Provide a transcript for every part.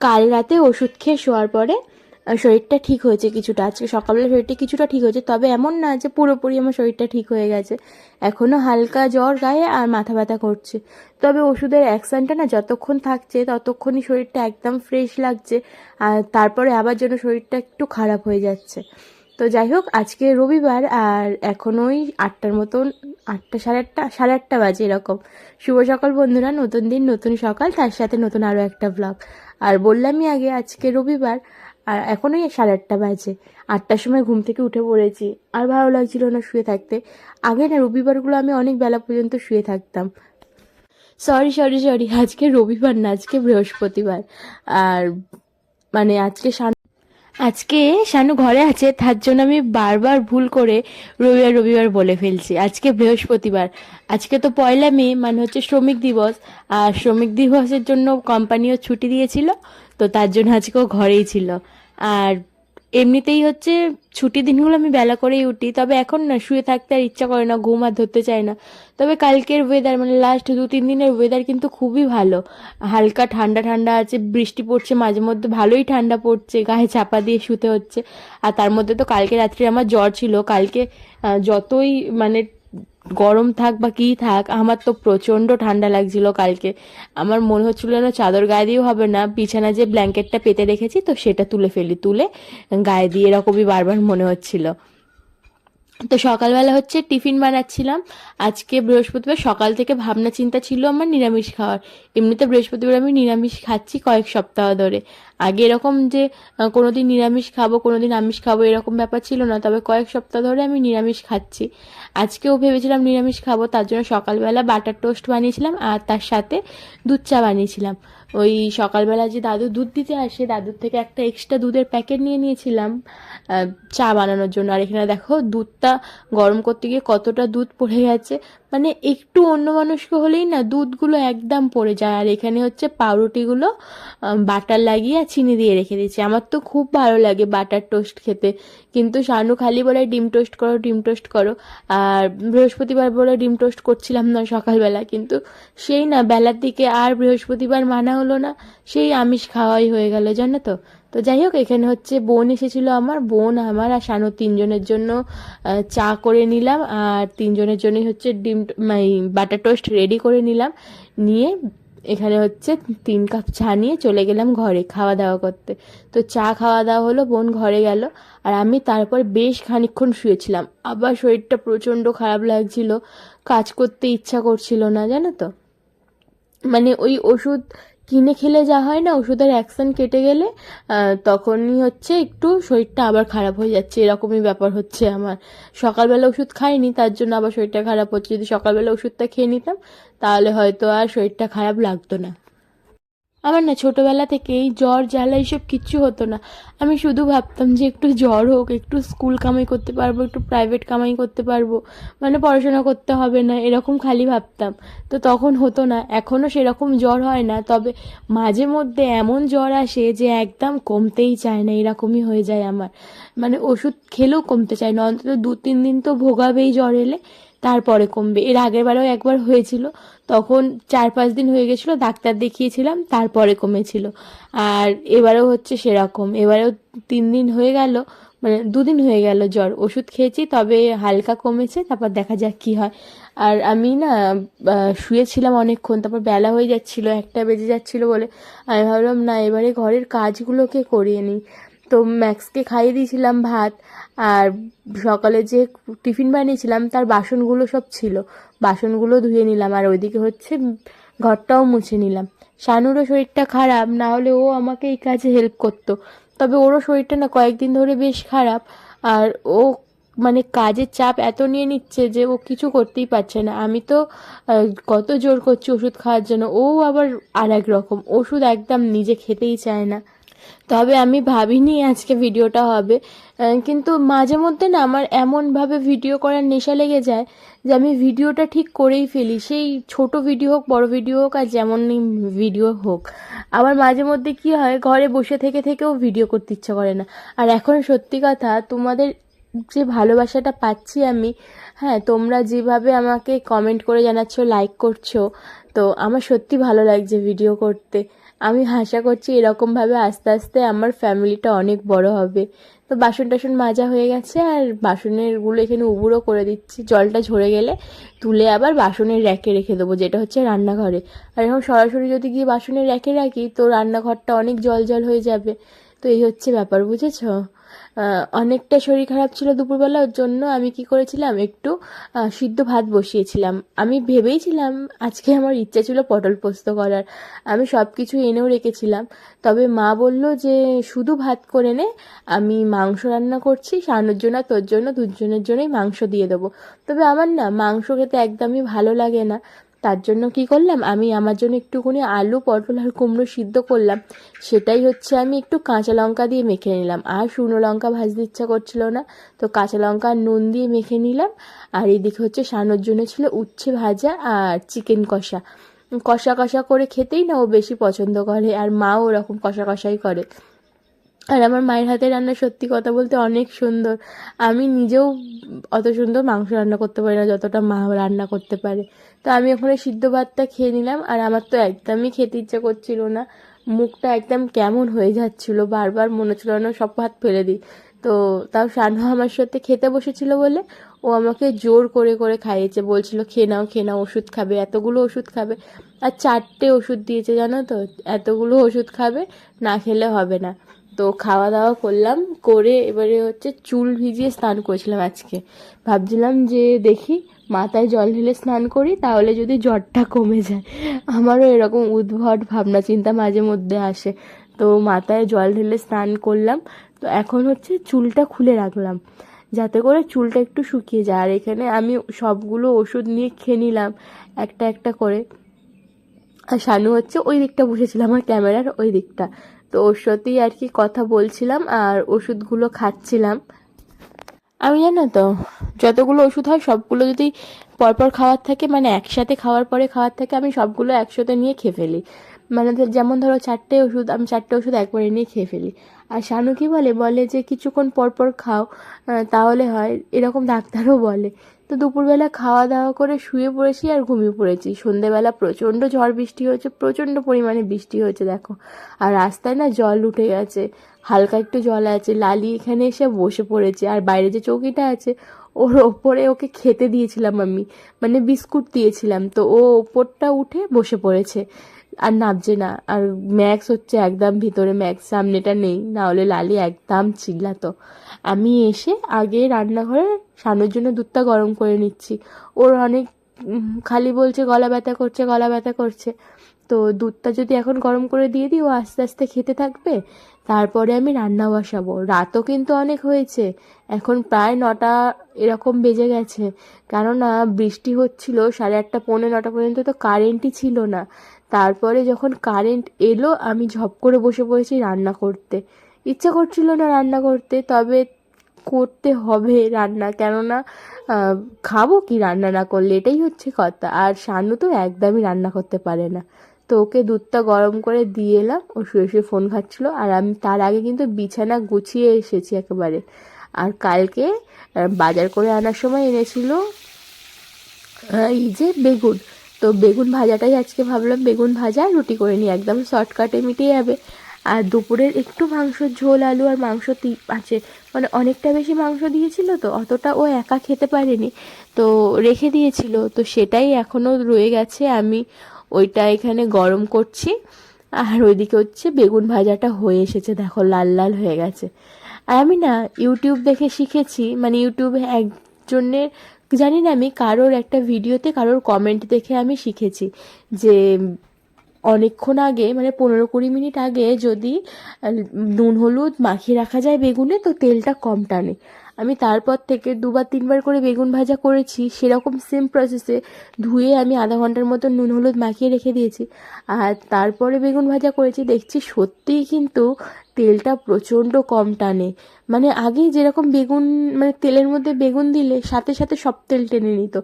কাল রাতে ওষুধ খেয়ে শোয়ার পরে শরীরটা ঠিক হয়েছে কিছুটা। আজকে সকালবেলা শরীরটা কিছুটা ঠিক হয়েছে, তবে এমন না যে পুরোপুরি আমার শরীরটা ঠিক হয়ে গেছে। এখনও হালকা জ্বর গায়ে আর মাথা ব্যথা করছে। তবে ওষুধের অ্যাকশনটা না যতক্ষণ থাকছে, ততক্ষণই শরীরটা একদম ফ্রেশ লাগছে, আর তারপরে আবার যেন শরীরটা একটু খারাপ হয়ে যাচ্ছে। তো যাই হোক, আজকে রবিবার আর এখন ওই আটটার মতন, আটটা সাড়ে আটটা সাড়ে আটটা বাজে এরকম। শুভ সকাল বন্ধুরা, নতুন দিন, নতুন সকাল, তার সাথে নতুন আরও একটা ব্লগ আর বললামই আগে আজকে রবিবার, আর এখনই সাড়ে আটটা বাজে। আটটার সময় ঘুম থেকে উঠে পড়েছি। আর ভালো লাগছিল না শুয়ে থাকতে। আগে না রবিবারগুলো আমি অনেক বেলা পর্যন্ত শুয়ে থাকতাম। সরি সরি সরি আজকে রবিবার না, আজকে বৃহস্পতিবার। আর মানে আজকে আজকে শানু ঘরে আছে, তার জন্য আমি বারবার ভুল করে রবিবার রবিবার বলে ফেলছি। আজকে বৃহস্পতিবার। আজকে তো পয়লা মে মানে হচ্ছে শ্রমিক দিবস। আর শ্রমিক দিবসের জন্য কোম্পানিও ছুটি দিয়েছিল, তো তার জন্য আজকেও ঘরেই ছিল। আর এমনিতেই হচ্ছে ছুটির দিনগুলো আমি বেলা করেই উঠি, তবে এখন না, শুয়ে থাকতে আর ইচ্ছা করে না, ঘুম আর ধরতে চায় না। তবে কালকের ওয়েদার মানে লাস্ট দু তিন দিনের ওয়েদার কিন্তু খুবই ভালো। হালকা ঠান্ডা ঠান্ডা আছে, বৃষ্টি পড়ছে, মাঝে মধ্যে ভালোই ঠান্ডা পড়ছে, গায়ে চাপা দিয়ে শুতে হচ্ছে। আর তার মধ্যে তো কালকে রাত্রে আমার জ্বর ছিল। কালকে যতই মানে গরম থাক বা কী থাক, আমার তো প্রচণ্ড ঠান্ডা লাগছিল কালকে। আমার মনে হচ্ছিল না চাদর গায়ে দিয়েও হবে না বিছানা যে ব্ল্যাঙ্কেটটা পেতে রেখেছি তো সেটা তুলে ফেলি, তুলে গায়ে দিয়ে এরকমই বারবার মনে হচ্ছিল। তো সকালবেলা হচ্ছে টিফিন বানাচ্ছিলাম। আজকে বৃহস্পতিবার সকাল থেকে ভাবনা চিন্তা ছিল আমার নিরামিষ খাওয়ার। এমনিতে বৃহস্পতিবার আমি নিরামিষ খাচ্ছি কয়েক সপ্তাহ ধরে। আগে এরকম যে কোনোদিন নিরামিষ খাব, কোনোদিন আমিষ খাব এরকম ব্যাপার ছিল না, তবে কয়েক সপ্তাহ ধরে আমি নিরামিষ খাচ্ছি। আজকেও ভেবেছিলাম নিরামিষ খাব, তার জন্য সকালবেলা বাটার টোস্ট বানিয়েছিলাম আর তার সাথে দুধ চা বানিয়েছিলাম। ওই সকালবেলা যে দাদু দুধ দিতে আসে, দাদুর থেকে একটা এক্সট্রা দুধের প্যাকেট নিয়ে নিয়েছিলাম চা বানানোর জন্য। আর এখানে দেখো, দুধটা গরম করতে গিয়ে কতটা দুধ পড়ে গেছে। মানে একটু অন্য মানুষকে হলেই না দুধগুলো একদম পড়ে যায়। আর এখানে হচ্ছে পাউরুটিগুলো বাটার লাগিয়ে আর চিনি দিয়ে রেখে দিয়েছি। আমার তো খুব ভালো লাগে বাটার টোস্ট খেতে। কিন্তু শানু খালি বলে ডিম টোস্ট করো, ডিম টোস্ট করো। আর বৃহস্পতিবার বলে ডিম টোস্ট করছিলাম না সকালবেলা, কিন্তু সেই না, বেলার দিকে আর বৃহস্পতিবার মানা হলো না, সেই আমিষ খাওয়াই হয়ে গেল, জানো তো? তো যাই হোক, এখানে হচ্ছে বোন এসেছিল আমার, বোন আমার আর শানু তিনজনের জন্য চা করে নিলাম, আর তিনজনের জন্যই হচ্ছে ডিম বাটার টোস্ট রেডি করে নিলাম। নিয়ে এখানে হচ্ছে তিন কাপ চা নিয়ে চলে গেলাম ঘরে খাওয়া দাওয়া করতে। তো চা খাওয়া দাওয়া হলো, বোন ঘরে গেল আর আমি তারপর বেশ খানিক্ষণ শুয়েছিলাম। আবার শরীরটা প্রচণ্ড খারাপ লাগছিল, কাজ করতে ইচ্ছা করছিল না, জানো তো? মানে ওই ওষুধ কিনে খেলে যা হয় না, ওষুধের অ্যাকশন কেটে গেলে তখনই হচ্ছে একটু শরীরটা আবার খারাপ হয়ে যাচ্ছে। এরকমই ব্যাপার হচ্ছে আমার। সকালবেলা ওষুধ খাইনি, তার জন্য আবার শরীরটা খারাপ হচ্ছে। যদি সকালবেলা ওষুধটা খেয়ে নিতাম, তাহলে হয়তো আর শরীরটা খারাপ লাগতো না। আমার না ছোটবেলা থেকেই জ্বর, জ্বালা এইসব কিচ্ছু হতো না। আমি শুধু ভাবতাম যে একটু জ্বর হোক, একটু স্কুল কামাই করতে পারব, একটু প্রাইভেট কামাই করতে পারব। মানে পড়াশোনা করতে হবে না, এরকম খালি ভাবতাম। তো তখন হতো না এখনও সেরকম জ্বর হয় না। তবে মাঝে মধ্যে এমন জ্বর আসে যে একদম কমতেই চায় না, এরকমই হয়ে যায় আমার। মানে ওষুধ খেলেও কমতে চায় না, অন্তত দু তিন দিন তো ভোগাবেই জ্বর এলে। তারপরে কমবে। এর আগের বারেও একবার হয়েছিল। তখন চার পাঁচ দিন হয়ে গেছিল, ডাক্তার দেখিয়েছিলাম, তারপরে কমেছিল। আর এবারেও হচ্ছে সেরকম। এবারেও তিন দিন হয়ে গেল মানে দুদিন হয়ে গেল জ্বর। ওষুধ খেয়েছি, তবে হালকা কমেছে, তারপর দেখা যাক কি হয়। আর আমি না শুয়েছিলাম অনেকক্ষণ, তারপর বেলা হয়ে যাচ্ছিল, একটা বেজে যাচ্ছিল বলে। আমি ভাবলাম, না, এবারে ঘরের কাজগুলোকে করিয়ে নিই। তো ম্যাক্সকে খাইয়ে দিয়েছিলাম ভাত আর সকালে যে টিফিন বানিয়েছিলাম, তার বাসনগুলো সব ছিল। বাসনগুলো ধুয়ে নিলাম আর ওইদিকে হচ্ছে ঘরটাও মুছে নিলাম। শানুরও শরীরটা খারাপ, না হলে ও আমাকে এই কাজে হেল্প করতো। তবে ওরও শরীরটা না কয়েকদিন ধরে বেশ খারাপ আর ও মানে কাজের চাপ এত নিয়ে নিচ্ছে যে ও কিছু করতেই পারছে না। আমি তো কত জোর করছি ওষুধ খাওয়ার জন্য। ও আবার আর এক রকম, ওষুধ একদম নিজে খেতেই চায় না। তবে আমি ভাবিনি আজকে ভিডিওটা হবে। কিন্তু মাঝে মধ্যে না আমার এমনভাবে ভিডিও করার নেশা লেগে যায় যে আমি ভিডিওটা ঠিক করেই ফেলি। সেই ছোট ভিডিও হোক, বড় ভিডিও হোক আর যেমন ভিডিও হোক। আবার মাঝে মধ্যে কি হয়, ঘরে বসে থেকে থেকেও ভিডিও করতে ইচ্ছা করে না। আর এখন সত্যি কথা, তোমাদের যে ভালোবাসাটা পাচ্ছি আমি হ্যাঁ তোমরা যেভাবে আমাকে কমেন্ট করে জানাচ্ছ লাইক করছ, তো আমার সত্যি ভালো লাগছে ভিডিও করতে। আমি আশা করছি এরকমভাবে আস্তে আস্তে আমার ফ্যামিলিটা অনেক বড় হবে। তো বাসন টাসন মাজা হয়ে গেছে আর বাসনেরগুলো এখানে উবুরো করে দিচ্ছি। জলটা ঝরে গেলে তুলে আবার বাসনের র্যাকে রেখে দেবো, যেটা হচ্ছে রান্নাঘরে। আর এখন সরাসরি যদি গিয়ে বাসনের র্যাকে রাখি, তো রান্নাঘরটা অনেক জল জল হয়ে যাবে। তো এই হচ্ছে ব্যাপার, বুঝেছ? অনেকটা শরীর খারাপ ছিল দুপুরবেলা ওর জন্য আমি কি করেছিলাম? একটু সিদ্ধ ভাত বসিয়েছিলাম। আমি ভেবেইছিলাম আজকে আমার ইচ্ছা ছিল পটল পোস্ত করার। আমি সব কিছু এনেও রেখেছিলাম। তবে মা বলল যে, শুধু ভাত করে নে, আমি মাংস রান্না করছি শানুর জন্য তোর জন্য, দুজনের জন্যই মাংস দিয়ে দেবো। তবে আমার না মাংস খেতে একদমই ভালো লাগে না। তার জন্য কি করলাম? আমি আমার জন্য একটুখানি আলু, পটল আর কুমড়ো সিদ্ধ করলাম। সেটাই হচ্ছে আমি একটু কাঁচা লঙ্কা দিয়ে মেখে নিলাম। আর শুকনো লঙ্কা ভাজতে ইচ্ছা করছিল না, তো কাঁচা লঙ্কা আর নুন দিয়ে মেখে নিলাম। আর এদিকে হচ্ছে শানোর জন্য ছিল উচ্ছে ভাজা আর চিকেন কষা। কষা কষা করে খেতেই না ও বেশি পছন্দ করে, আর মাও ওরকম কষা কষাই করে। আর আমার মায়ের হাতে রান্না সত্যি কথা বলতে অনেক সুন্দর। আমি নিজেও অত সুন্দর মাংস রান্না করতে পারি না, যতটা মা রান্না করতে পারে। তো আমি ওখানে সিদ্ধ ভাতটা খেয়ে নিলাম, আর আমার তো একদমই খেতে ইচ্ছা করছিল না। মুখটা একদম কেমন হয়ে যাচ্ছিল, বারবার মনে হচ্ছিল না সব ভাত ফেলে দিই। তো তাও শানু আমার সাথে খেতে বসেছিল বলে ও আমাকে জোর করে করে খাইয়েছে, বলছিল, খেয়ে নাও খেয়ে নাও, ওষুধ খাবে, এতগুলো ওষুধ খাবে। আর চারটে ওষুধ দিয়েছে জানো তো, এতগুলো ওষুধ খাবে, না খেলে হবে না। তো খাওয়া দাওয়া করলাম, করে এবারে হচ্ছে চুল ভিজিয়ে স্নান করেছিলাম আজকে। ভাবছিলাম যে দেখি মাথায় জল ঢেলে স্নান করি, তাহলে যদি জ্বরটা কমে যায়। আমারও এরকম উদ্ভট ভাবনা, চিন্তা মাঝে মধ্যে আসে। তো মাথায় জল ঢেলে স্নান করলাম, তো এখন হচ্ছে চুলটা খুলে রাখলাম। যাতে করে চুলটা একটু শুকিয়ে যায়। আর এখানে আমি সবগুলো ওষুধ নিয়ে খেয়ে নিলাম, একটা একটা করে। আর শানু হচ্ছে ওই দিকটা বসেছিল, আমার ক্যামেরার ওই দিকটা। তো ওর সাথেই আর কি কথা বলছিলাম আর ওষুধগুলো খাচ্ছিলাম। আমি জানো তো, যতগুলো ওষুধ হয়, সবগুলো যদি পরপর খাওয়ার থাকে মানে একসাথে খাওয়ার পরে খাওয়ার থাকে, আমি সবগুলো একসাথে নিয়ে খেয়ে ফেলি। মানে যেমন ধরো চারটে ওষুধ, আমি চারটে ওষুধ একবারে নিয়ে খেয়ে ফেলি। আর শানু কি বলে? বলে যে, কিছুক্ষণ পর পর খাও তাহলে হয়। এরকম ডাক্তারও বলে। তো দুপুরবেলা খাওয়া দাওয়া করে শুয়ে পড়েছি আর ঘুমিয়ে পড়েছি। সন্ধেবেলা প্রচণ্ড ঝড় বৃষ্টি হয়েছে, প্রচণ্ড পরিমাণে বৃষ্টি হয়েছে, দেখো। আর রাস্তায় না জল উঠে গেছে, হালকা একটু জল আছে। লালি এখানে এসে বসে পড়েছে আর বাইরে যে চৌকিটা আছে, ওর ওপরে ওকে খেতে দিয়েছিলাম আমি মানে বিস্কুট দিয়েছিলাম। তো ও ওপরটা উঠে বসে পড়েছে। আর নাবছে না। আর ম্যাক্স হচ্ছে একদম ভিতরে ম্যাক্স সামনেটা নেই। না হলে লালি একদম চিল্লাতো। আমি এসে আগে রান্নাঘরে শানুর জন্য দুধটা গরম করে নিচ্ছি। ওর অনেক খালি বলছে, গলা ব্যথা করছে, গলা ব্যথা করছে। তো দুধটা যদি এখন গরম করে দিয়ে দিই, ও আস্তে আস্তে খেতে থাকবে। তারপরে আমি রান্না বসাবো। রাতও কিন্তু অনেক হয়েছে। এখন প্রায় নটা এরকম বেজে গেছে। কেননা বৃষ্টি হচ্ছিল সাড়ে আটটা, পৌনে নটা পর্যন্ত তো কারেন্টই ছিল না। তারপরে যখন কারেন্ট এলো, আমি ঝপ করে বসে পড়েছি রান্না করতে। ইচ্ছা করছিল না রান্না করতে, তবে করতে হবে রান্না। কেননা খাব কি রান্না না করলে? এটাই হচ্ছে কথা। আর শানু তো একদমই রান্না করতে পারে না। তো ওকে দুধটা গরম করে দিয়ে এলাম, ও শুয়ে শুয়ে ফোন খাচ্ছিল আর আমি তার আগে কিন্তু বিছানা গুছিয়ে এসেছি একেবারে। আর কালকে বাজার করে আনার সময় এনেছিল এই যে বেগুন। তো বেগুন ভাজাটাই আজকে ভাবলাম বেগুন ভাজা রুটি করে নিই। একদম শর্টকাটে মিটে যাবে। আর দুপুরের একটু মাংসের ঝোল, আলু আর মাংস আছে। মানে অনেকটা বেশি মাংস দিয়েছিল তো, অতটা ও একা খেতে পারেনি। তো রেখে দিয়েছিল। তো সেটাই এখনও রয়ে গেছে। আমি ওইটা এখানে গরম করছি। আর ওইদিকে হচ্ছে বেগুন ভাজাটা হয়ে এসেছে। দেখো, লাল লাল হয়ে গেছে। আর আমি না, ইউটিউব দেখে শিখেছি। মানে ইউটিউবে একজনের জানি না আমি কারোর একটা ভিডিওতে, কারোর কমেন্ট দেখে আমি শিখেছি যে অনেকক্ষণ আগে মানে পনেরো কুড়ি মিনিট আগে যদি নুন হলুদ মাখিয়ে রাখা যায় বেগুনে, তো তেলটা কম টানে। আমি তারপর থেকে দুবার, তিনবার করে বেগুন ভাজা করেছি, সেরকম সেম প্রসেসে ধুয়ে আমি আধা ঘণ্টার মতো নুন হলুদ মাখিয়ে রেখে দিয়েছি। আর তারপরে বেগুন ভাজা করেছি, দেখছি সত্যিই কিন্তু তেলটা প্রচণ্ড কম টানে। মানে আগে যেরকম বেগুন মানে তেলের মধ্যে বেগুন দিলে সাথে সাথে সব তেল টেনে নিত।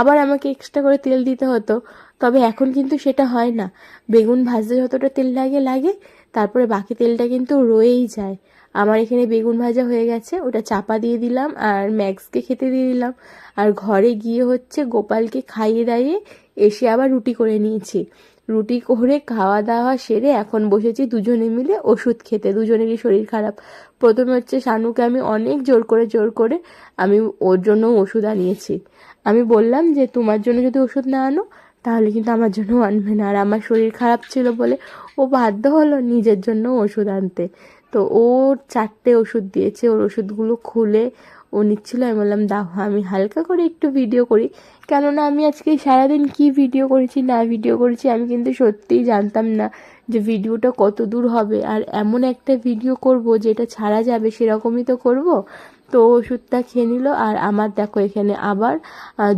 আবার আমাকে এক্সট্রা করে তেল দিতে হতো, তবে এখন কিন্তু সেটা হয় না। বেগুন ভাজতে যতটা তেল লাগে লাগে, তারপরে বাকি তেলটা কিন্তু রয়েই যায়। আমার এখানে বেগুন ভাজা হয়ে গেছে, ওটা চাপা দিয়ে দিলাম আর ম্যাক্সকে খেতে দিয়ে দিলাম। আর ঘরে গিয়ে হচ্ছে গোপালকে খাইয়ে দাইয়ে এসে আবার রুটি করে নিয়েছি। রুটি করে খাওয়া দাওয়া সেরে এখন বসেছি দুজনে মিলে ওষুধ খেতে। দুজনেরই শরীর খারাপ। প্রথমে হচ্ছে শানুকে আমি অনেক জোর করে জোর করে আমি ওর জন্য ওষুধ আনিয়েছি। আমি বললাম যে, তোমার জন্য যদি ওষুধ না আনো, তাহলে কিন্তু আমার জন্য আনবে না। আর আমার শরীর খারাপ ছিল বলে ও বাধ্য হলো নিজের জন্য ওষুধ আনতে। তো ওর চারটে ওষুধ দিয়েছে। ওর ওষুধগুলো খুলে ও নিচ্ছিল, আমি বললাম, দাও, আমি হালকা করে একটু ভিডিও করি। কেননা আমি আজকে সারাদিন কি ভিডিও করেছি, না ভিডিও করেছি, আমি কিন্তু সত্যিই জানতাম না যে ভিডিওটা কত দূর হবে। আর এমন একটা ভিডিও করব, যেটা ছাড়া যাবে, সেরকমই তো করব। তো ওষুধটা খেয়ে নিল, আর আমার দেখো, এখানে আবার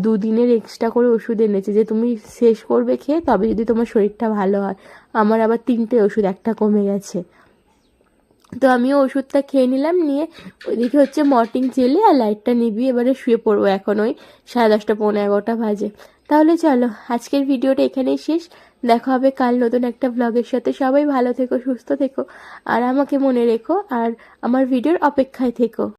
দুদিনের এক্সট্রা করে ওষুধ এনেছে। যে তুমি শেষ করবে খেয়ে, তবে যদি তোমার শরীরটা ভালো হয়, আমার আবার তিনটে ওষুধ, একটা কমে গেছে। তো আমিও ওষুধটা খেয়ে নিলাম, নিয়ে ওইদিকে হচ্ছে মর্টিং জেলে আর লাইটটা নিবি এবারে শুয়ে পড়ব এখন ওই সাড়ে দশটা, পৌনে এগারোটা বাজে। তাহলে চলো, আজকের ভিডিওটা এখানেই শেষ। দেখা হবে কাল নতুন একটা ব্লগের সাথে। সবাই ভালো থেকো, সুস্থ থেকো, আর আমাকে মনে রেখো, আর আমার ভিডিওর অপেক্ষায় থেকো।